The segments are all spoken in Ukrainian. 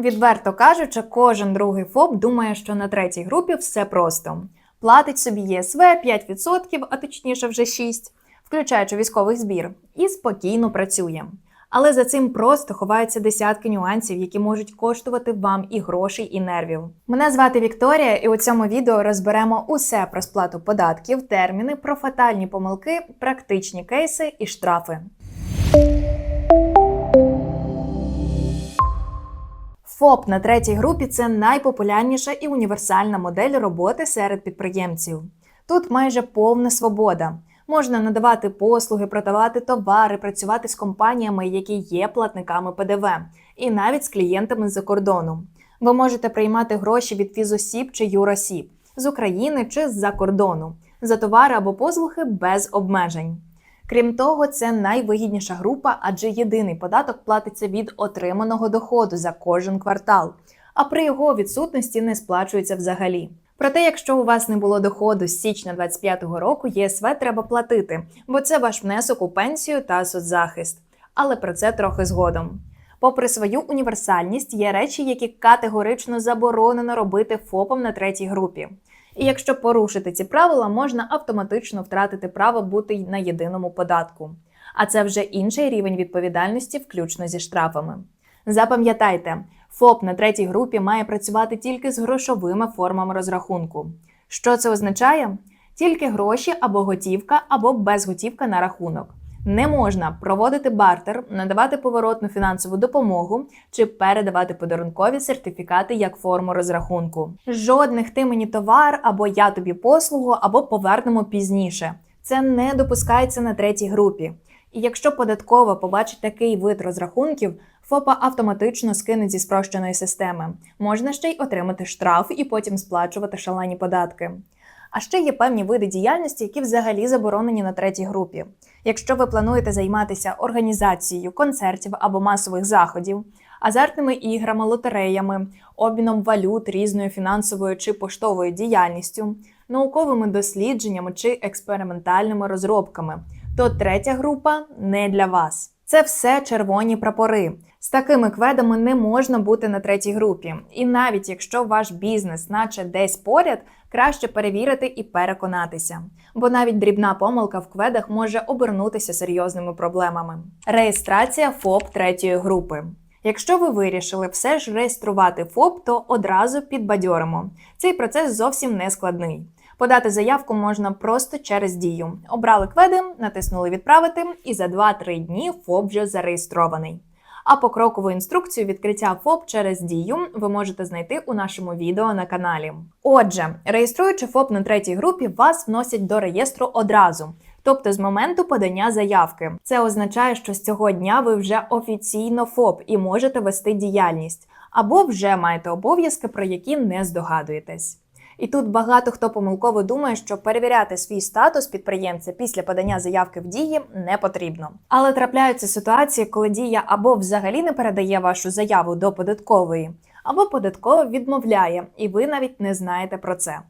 Відверто кажучи, кожен другий ФОП думає, що на третій групі все просто. Платить собі ЄСВ 5%, а точніше вже 6%, включаючи військовий збір, і спокійно працює. Але за цим просто ховаються десятки нюансів, які можуть коштувати вам і грошей, і нервів. Мене звати Вікторія, і у цьому відео розберемо усе про сплату податків, терміни, про фатальні помилки, практичні кейси і штрафи. ФОП на третій групі це найпопулярніша і універсальна модель роботи серед підприємців. Тут майже повна свобода. Можна надавати послуги, продавати товари, працювати з компаніями, які є платниками ПДВ, і навіть з клієнтами з-за кордону. Ви можете приймати гроші від фізосіб чи юросіб з України чи з-за кордону за товари або послуги без обмежень. Крім того, це найвигідніша група, адже єдиний податок платиться від отриманого доходу за кожен квартал, а при його відсутності не сплачується взагалі. Проте, якщо у вас не було доходу з січня 2025 року, ЄСВ треба платити, бо це ваш внесок у пенсію та соцзахист. Але про це трохи згодом. Попри свою універсальність, є речі, які категорично заборонено робити ФОПом на третій групі. І якщо порушити ці правила, можна автоматично втратити право бути на єдиному податку. А це вже інший рівень відповідальності, включно зі штрафами. Запам'ятайте, ФОП на третій групі має працювати тільки з грошовими формами розрахунку. Що це означає? Тільки гроші або готівка, або безготівка на рахунок. Не можна проводити бартер, надавати поворотну фінансову допомогу чи передавати подарункові сертифікати як форму розрахунку. Жодних ти мені товар або я тобі послугу, або повернемо пізніше. Це не допускається на третій групі. І якщо податкова побачить такий вид розрахунків, ФОПа автоматично скине зі спрощеної системи. Можна ще й отримати штраф і потім сплачувати шалені податки. А ще є певні види діяльності, які взагалі заборонені на третій групі. Якщо ви плануєте займатися організацією концертів або масових заходів, азартними іграми, лотереями, обміном валют, різною фінансовою чи поштовою діяльністю, науковими дослідженнями чи експериментальними розробками, то третя група не для вас. Це все червоні прапори. З такими кведами не можна бути на третій групі. І навіть якщо ваш бізнес, наче десь поряд, краще перевірити і переконатися. Бо навіть дрібна помилка в кведах може обернутися серйозними проблемами. Реєстрація ФОП третьої групи. Якщо ви вирішили все ж реєструвати ФОП, то одразу підбадьоримо. Цей процес зовсім не складний. Подати заявку можна просто через дію. Обрали кведи, натиснули відправити, і за 2-3 дні ФОП вже зареєстрований. А покрокову інструкцію відкриття ФОП через дію ви можете знайти у нашому відео на каналі. Отже, реєструючи ФОП на третій групі, вас вносять до реєстру одразу. Тобто з моменту подання заявки. Це означає, що з цього дня ви вже офіційно ФОП і можете вести діяльність, або вже маєте обов'язки, про які не здогадуєтесь. І тут багато хто помилково думає, що перевіряти свій статус підприємця після подання заявки в дії не потрібно. Але трапляються ситуації, коли дія або взагалі не передає вашу заяву до податкової, або податкова відмовляє, і ви навіть не знаєте про це.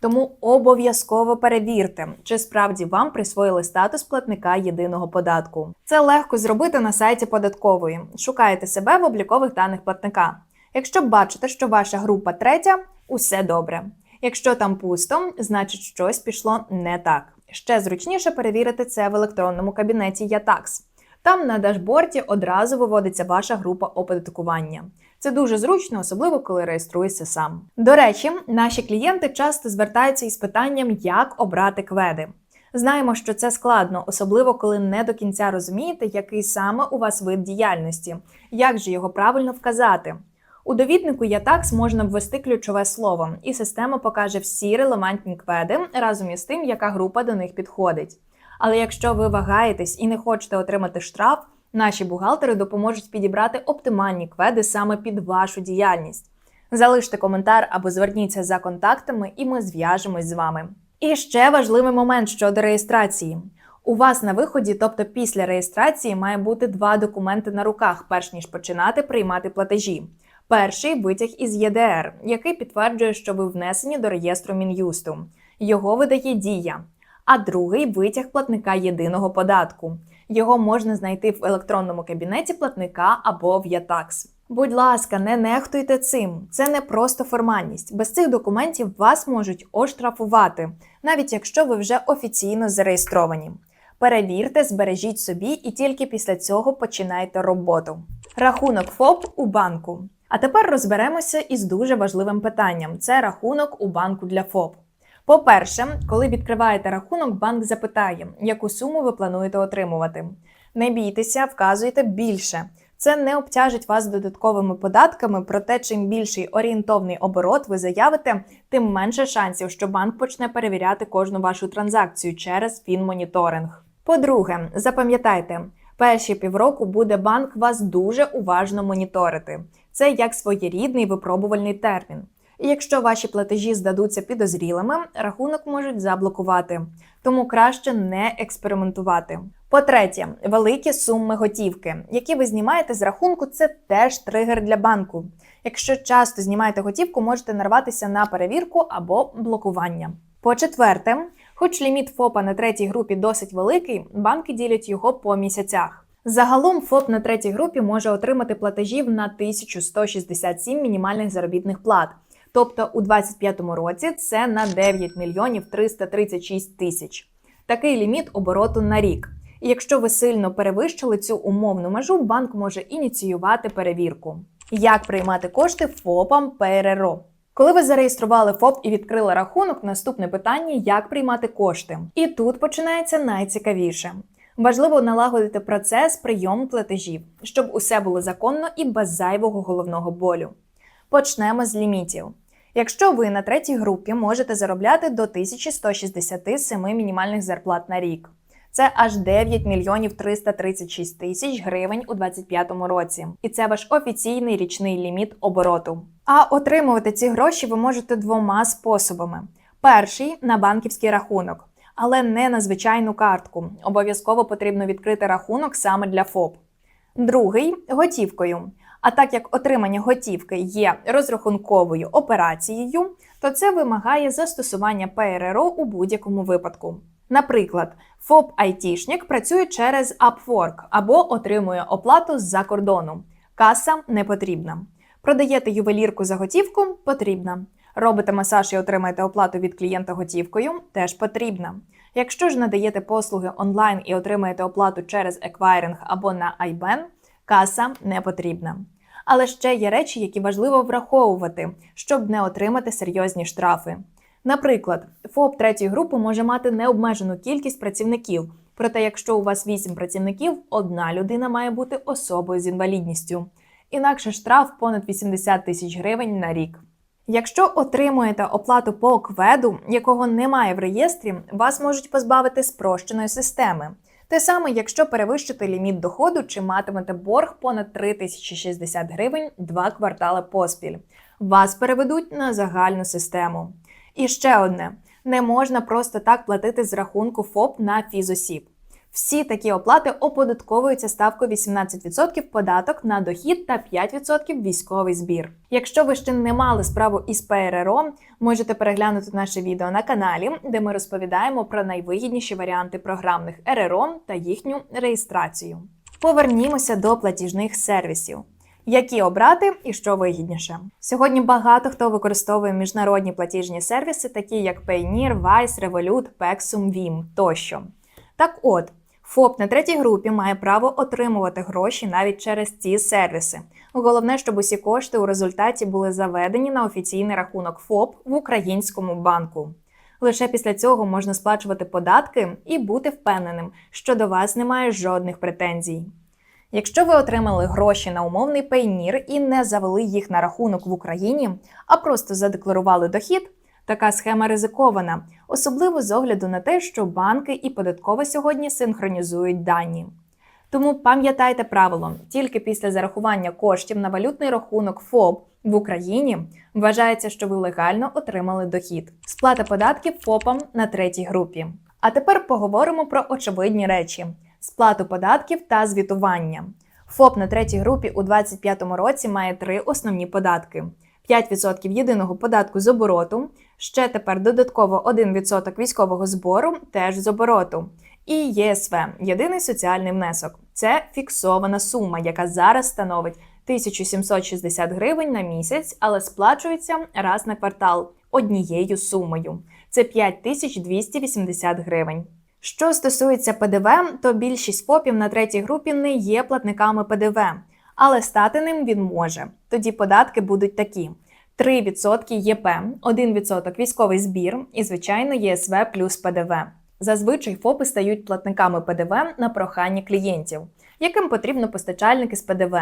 Тому обов'язково перевірте, чи справді вам присвоїли статус платника єдиного податку. Це легко зробити на сайті податкової. Шукаєте себе в облікових даних платника. Якщо бачите, що ваша група третя, усе добре. Якщо там пусто, значить щось пішло не так. Ще зручніше перевірити це в електронному кабінеті Ятакс. Там на дашборді одразу виводиться ваша група оподаткування. Це дуже зручно, особливо коли реєструєшся сам. До речі, наші клієнти часто звертаються із питанням, як обрати кведи. Знаємо, що це складно, особливо коли не до кінця розумієте, який саме у вас вид діяльності, як же його правильно вказати. У довіднику Ятакс можна ввести ключове слово, і система покаже всі релевантні кведи разом із тим, яка група до них підходить. Але якщо ви вагаєтесь і не хочете отримати штраф, наші бухгалтери допоможуть підібрати оптимальні кведи саме під вашу діяльність. Залиште коментар або зверніться за контактами, і ми зв'яжемось з вами. І ще важливий момент щодо реєстрації. У вас на виході, тобто після реєстрації, має бути два документи на руках, перш ніж починати приймати платежі. Перший витяг із ЄДР, який підтверджує, що ви внесені до реєстру Мін'юсту. Його видає Дія. А другий витяг платника єдиного податку. Його можна знайти в електронному кабінеті платника або в Ятакс. Будь ласка, не нехтуйте цим. Це не просто формальність. Без цих документів вас можуть оштрафувати, навіть якщо ви вже офіційно зареєстровані. Перевірте, збережіть собі і тільки після цього починайте роботу. Рахунок ФОП у банку. А тепер розберемося із дуже важливим питанням: це рахунок у банку для ФОП. По-перше, коли відкриваєте рахунок, банк запитає, яку суму ви плануєте отримувати. Не бійтеся, вказуйте більше. Це не обтяжить вас додатковими податками, проте чим більший орієнтовний оборот ви заявите, тим менше шансів, що банк почне перевіряти кожну вашу транзакцію через фінмоніторинг. По-друге, запам'ятайте, перші півроку буде банк вас дуже уважно моніторити. Це як своєрідний випробувальний термін. І якщо ваші платежі здадуться підозрілими, рахунок можуть заблокувати. Тому краще не експериментувати. По-третє, великі суми готівки, які ви знімаєте з рахунку, це теж тригер для банку. Якщо часто знімаєте готівку, можете нарватися на перевірку або блокування. По-четверте, хоч ліміт ФОПа на третій групі досить великий, банки ділять його по місяцях. Загалом ФОП на третій групі може отримати платежів на 1167 мінімальних заробітних плат. Тобто у 2025 році це на 9 мільйонів 336 тисяч. Такий ліміт обороту на рік. І якщо ви сильно перевищили цю умовну межу, банк може ініціювати перевірку. Як приймати кошти ФОПам ПРРО? Коли ви зареєстрували ФОП і відкрили рахунок, наступне питання як приймати кошти. І тут починається найцікавіше. Важливо налагодити процес прийому платежів, щоб усе було законно і без зайвого головного болю. Почнемо з лімітів. Якщо ви на третій групі можете заробляти до 1167 мінімальних зарплат на рік, це аж 9 мільйонів 336 тисяч гривень у 2025 році, і це ваш офіційний річний ліміт обороту. А отримувати ці гроші ви можете двома способами: перший на банківський рахунок, але не на звичайну картку. Обов'язково потрібно відкрити рахунок саме для ФОП. Другий готівкою. А так як отримання готівки є розрахунковою операцією, то це вимагає застосування ПРРО у будь-якому випадку. Наприклад, ФОП Айтішник працює через Upwork або отримує оплату з-за кордону. Каса не потрібна. Продаєте ювелірку за готівку потрібна. Робите масаж і отримаєте оплату від клієнта готівкою теж потрібна. Якщо ж надаєте послуги онлайн і отримаєте оплату через еквайринг або на iBan, каса не потрібна. Але ще є речі, які важливо враховувати, щоб не отримати серйозні штрафи. Наприклад, ФОП третьої групи може мати необмежену кількість працівників. Проте, якщо у вас 8 працівників, одна людина має бути особою з інвалідністю. Інакше штраф понад 80 тисяч гривень на рік. Якщо отримуєте оплату по кведу, якого немає в реєстрі, вас можуть позбавити спрощеної системи. Те саме, якщо перевищите ліміт доходу чи матимете борг понад 3060 гривень два квартали поспіль, вас переведуть на загальну систему. І ще одне: не можна просто так платити з рахунку ФОП на фізосіб. Всі такі оплати оподатковуються ставкою 18% податок на дохід та 5% військовий збір. Якщо ви ще не мали справу із ПРРО, можете переглянути наше відео на каналі, де ми розповідаємо про найвигідніші варіанти програмних РРО та їхню реєстрацію. Повернімося до платіжних сервісів. Які обрати і що вигідніше? Сьогодні багато хто використовує міжнародні платіжні сервіси, такі як Payoneer, Wise, Revolut, Pexum, Vim тощо. Так от, ФОП на третій групі має право отримувати гроші навіть через ці сервіси. Головне, щоб усі кошти у результаті були заведені на офіційний рахунок ФОП в українському банку. Лише після цього можна сплачувати податки і бути впевненим, що до вас немає жодних претензій. Якщо ви отримали гроші на умовний пейнір і не завели їх на рахунок в Україні, а просто задекларували дохід, така схема ризикована, особливо з огляду на те, що банки і податкова сьогодні синхронізують дані. Тому пам'ятайте правило: тільки після зарахування коштів на валютний рахунок ФОП в Україні вважається, що ви легально отримали дохід. Сплата податків ФОПам на третій групі. А тепер поговоримо про очевидні речі: сплату податків та звітування. ФОП на третій групі у 2025 році має три основні податки: 5% єдиного податку з обороту, ще тепер додатково 1% військового збору теж з обороту. І ЄСВ єдиний соціальний внесок. Це фіксована сума, яка зараз становить 1760 гривень на місяць, але сплачується раз на квартал однією сумою. Це 5280 гривень. Що стосується ПДВ, то більшість ФОПів на третій групі не є платниками ПДВ, але стати ним він може. Тоді податки будуть такі: 3% ЄП, 1% військовий збір і, звичайно, ЄСВ плюс ПДВ. Зазвичай ФОПи стають платниками ПДВ на прохання клієнтів, яким потрібно постачальники з ПДВ.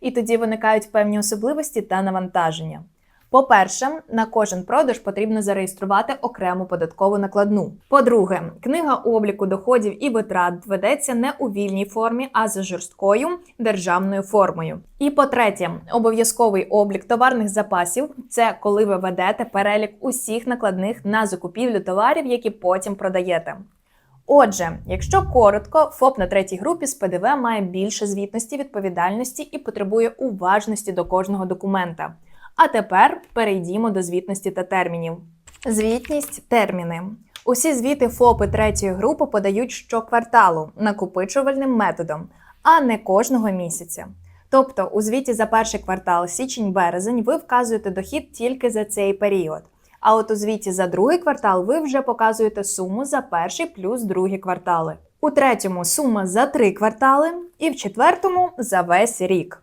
І тоді виникають певні особливості та навантаження. По-перше, на кожен продаж потрібно зареєструвати окрему податкову накладну. По-друге, книга обліку доходів і витрат ведеться не у вільній формі, а за жорсткою державною формою. І по-третє, обов'язковий облік товарних запасів це коли ви ведете перелік усіх накладних на закупівлю товарів, які потім продаєте. Отже, якщо коротко, ФОП на третій групі з ПДВ має більше звітності, відповідальності і потребує уважності до кожного документа. А тепер перейдімо до звітності та термінів. Звітність терміни. Усі звіти ФОПи третьої групи подають щокварталу накопичувальним методом, а не кожного місяця. Тобто, у звіті за перший квартал січень-березень ви вказуєте дохід тільки за цей період. А от у звіті за другий квартал ви вже показуєте суму за перший плюс другі квартали. У третьому сума за три квартали, і в четвертому за весь рік.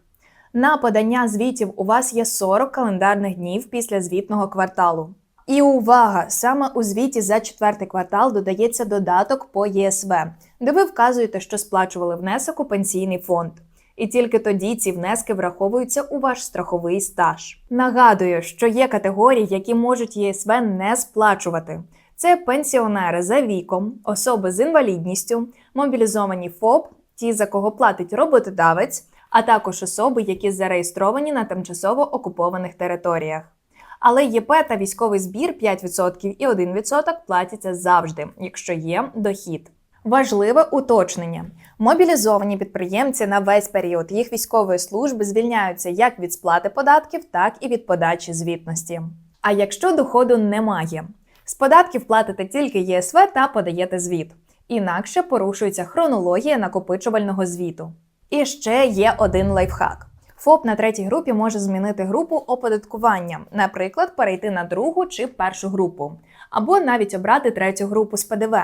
На подання звітів у вас є 40 календарних днів після звітного кварталу. І увага! Саме у звіті за четвертий квартал додається додаток по ЄСВ, де ви вказуєте, що сплачували внесок у пенсійний фонд. І тільки тоді ці внески враховуються у ваш страховий стаж. Нагадую, що є категорії, які можуть ЄСВ не сплачувати. Це пенсіонери за віком, особи з інвалідністю, мобілізовані ФОП, ті, за кого платить роботодавець, а також особи, які зареєстровані на тимчасово окупованих територіях. Але ЄП та військовий збір 5% і 1% платяться завжди, якщо є дохід. Важливе уточнення: мобілізовані підприємці на весь період їх військової служби звільняються як від сплати податків, так і від подачі звітності. А якщо доходу немає, з податків платите тільки ЄСВ та подаєте звіт. Інакше порушується хронологія накопичувального звіту. І ще є один лайфхак. ФОП на третій групі може змінити групу оподаткування, наприклад, перейти на другу чи першу групу, або навіть обрати третю групу з ПДВ.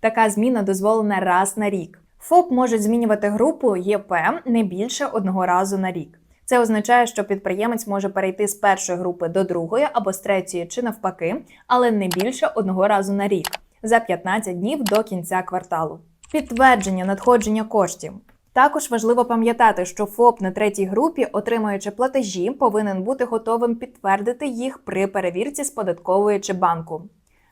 Така зміна дозволена раз на рік. ФОП може змінювати групу ЄП не більше одного разу на рік. Це означає, що підприємець може перейти з першої групи до другої або з третьої чи навпаки, але не більше одного разу на рік за 15 днів до кінця кварталу. Підтвердження надходження коштів. Також важливо пам'ятати, що ФОП на третій групі, отримуючи платежі, повинен бути готовим підтвердити їх при перевірці з податкової чи банку.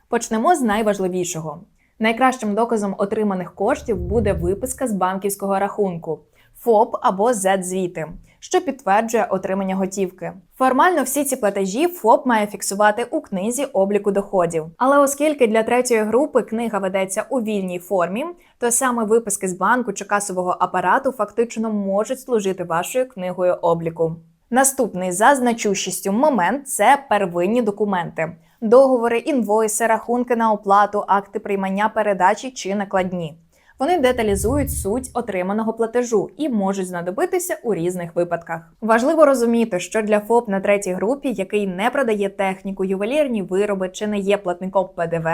Почнемо з найважливішого. Найкращим доказом отриманих коштів буде виписка з банківського рахунку ФОП або Z-звіти, що підтверджує отримання готівки. Формально всі ці платежі ФОП має фіксувати у книзі обліку доходів. Але оскільки для третьої групи книга ведеться у вільній формі, то саме виписки з банку чи касового апарату фактично можуть служити вашою книгою обліку. Наступний за значущістю момент це первинні документи. Договори, інвойси, рахунки на оплату, акти приймання передачі чи накладні. Вони деталізують суть отриманого платежу і можуть знадобитися у різних випадках. Важливо розуміти, що для ФОП на третій групі, який не продає техніку, ювелірні вироби чи не є платником ПДВ,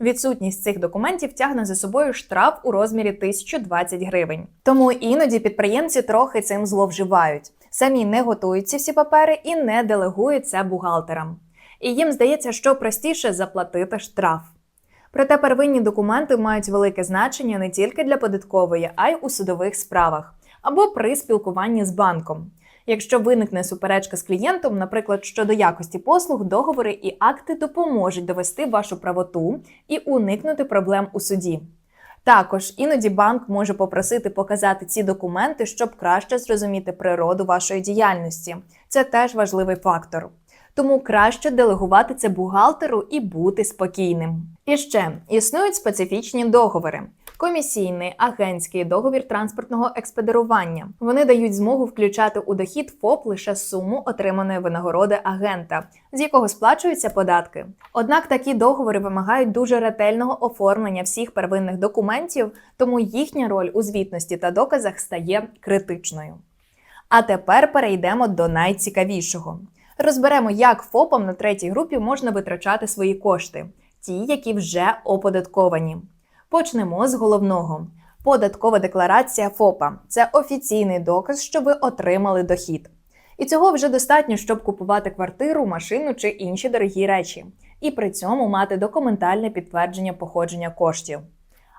відсутність цих документів тягне за собою штраф у розмірі 1020 гривень. Тому іноді підприємці трохи цим зловживають. Самі не готують ці всі папери і не делегують це бухгалтерам. І їм здається, що простіше заплатити штраф. Проте первинні документи мають велике значення не тільки для податкової, а й у судових справах або при спілкуванні з банком. Якщо виникне суперечка з клієнтом, наприклад, щодо якості послуг, договори і акти допоможуть довести вашу правоту і уникнути проблем у суді. Також іноді банк може попросити показати ці документи, щоб краще зрозуміти природу вашої діяльності. Це теж важливий фактор. Тому краще делегувати це бухгалтеру і бути спокійним. І ще існують специфічні договори. Комісійний агентський договір транспортного експедирування. Вони дають змогу включати у дохід ФОП лише суму отриманої винагороди агента, з якого сплачуються податки. Однак такі договори вимагають дуже ретельного оформлення всіх первинних документів, тому їхня роль у звітності та доказах стає критичною. А тепер перейдемо до найцікавішого. Розберемо, як ФОПам на третій групі можна витрачати свої кошти, ті, які вже оподатковані. Почнемо з головного. Податкова декларація ФОПа це офіційний доказ, що ви отримали дохід. І цього вже достатньо, щоб купувати квартиру, машину чи інші дорогі речі, і при цьому мати документальне підтвердження походження коштів.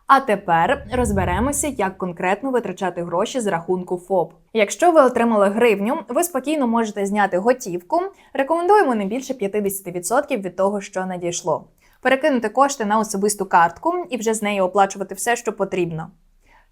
А тепер розберемося, як конкретно витрачати гроші з рахунку ФОП. Якщо ви отримали гривню, ви спокійно можете зняти готівку. Рекомендуємо не більше 50% від того, що надійшло. Перекинути кошти на особисту картку і вже з неї оплачувати все, що потрібно.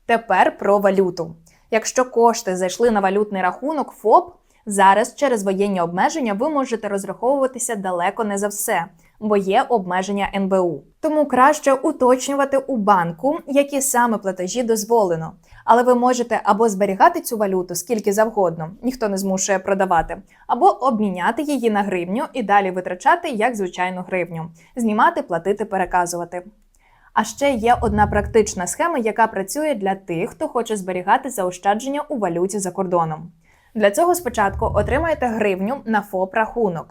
Тепер про валюту. Якщо кошти зайшли на валютний рахунок ФОП, зараз через воєнні обмеження ви можете розраховуватися далеко не за все, бо є обмеження НБУ. Тому краще уточнювати у банку, які саме платежі дозволено. Але ви можете або зберігати цю валюту скільки завгодно, ніхто не змушує продавати, або обміняти її на гривню і далі витрачати як звичайну гривню, знімати, платити, переказувати. А ще є одна практична схема, яка працює для тих, хто хоче зберігати заощадження у валюті за кордоном. Для цього спочатку отримаєте гривню на ФОП рахунок,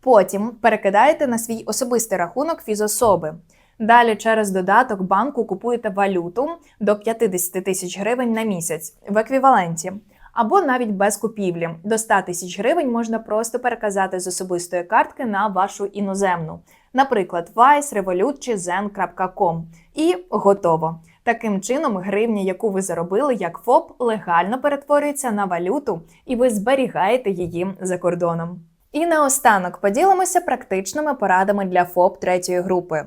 потім перекидаєте на свій особистий рахунок фізособи. Далі через додаток банку купуєте валюту до 50 тисяч гривень на місяць в еквіваленті. Або навіть без купівлі до 100 тисяч гривень можна просто переказати з особистої картки на вашу іноземну, наприклад, Vice, Revolut чи Zen.com. І готово. Таким чином, гривня, яку ви заробили як ФОП, легально перетворюється на валюту, і ви зберігаєте її за кордоном. І наостанок поділимося практичними порадами для ФОП третьої групи.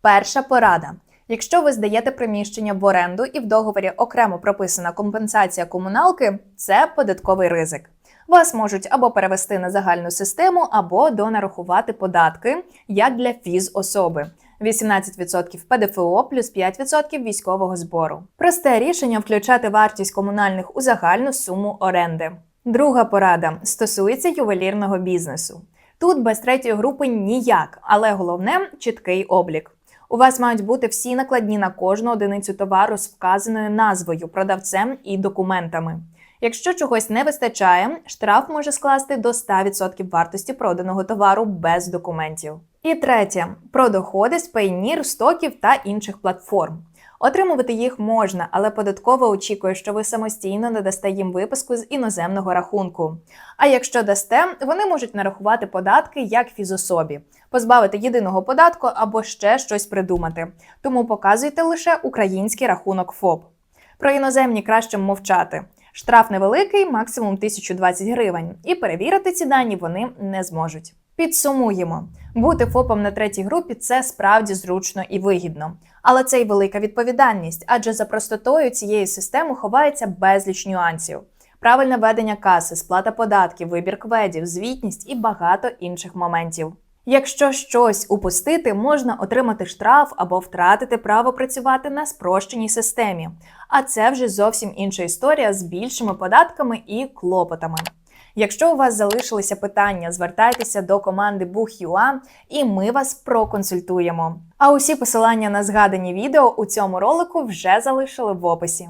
Перша порада. Якщо ви здаєте приміщення в оренду і в договорі окремо прописана компенсація комуналки, це податковий ризик. Вас можуть або перевести на загальну систему, або донарахувати податки, як для фізособи. 18% ПДФО плюс 5% військового збору. Просте рішення включати вартість комунальних у загальну суму оренди. Друга порада стосується ювелірного бізнесу. Тут без третьої групи ніяк, але головне чіткий облік. У вас мають бути всі накладні на кожну одиницю товару з вказаною назвою, продавцем і документами. Якщо чогось не вистачає, штраф може скласти до 100% вартості проданого товару без документів. І третє про доходи з Payoneer, стоків та інших платформ. Отримувати їх можна, але податково очікує, що ви самостійно надасте їм виписку з іноземного рахунку. А якщо дасте, вони можуть нарахувати податки як фізособі, позбавити єдиного податку або ще щось придумати. Тому показуйте лише український рахунок ФОП. Про іноземні краще мовчати. Штраф невеликий, максимум 1020 гривень, і перевірити ці дані вони не зможуть. Підсумуємо, бути ФОПом на третій групі це справді зручно і вигідно. Але це й велика відповідальність, адже за простотою цієї системи ховається безліч нюансів. Правильне ведення каси, сплата податків, вибір кведів, звітність і багато інших моментів. Якщо щось упустити, можна отримати штраф або втратити право працювати на спрощеній системі. А це вже зовсім інша історія з більшими податками і клопотами. Якщо у вас залишилися питання, звертайтеся до команди Buch.ua і ми вас проконсультуємо. А усі посилання на згадані відео у цьому ролику вже залишили в описі.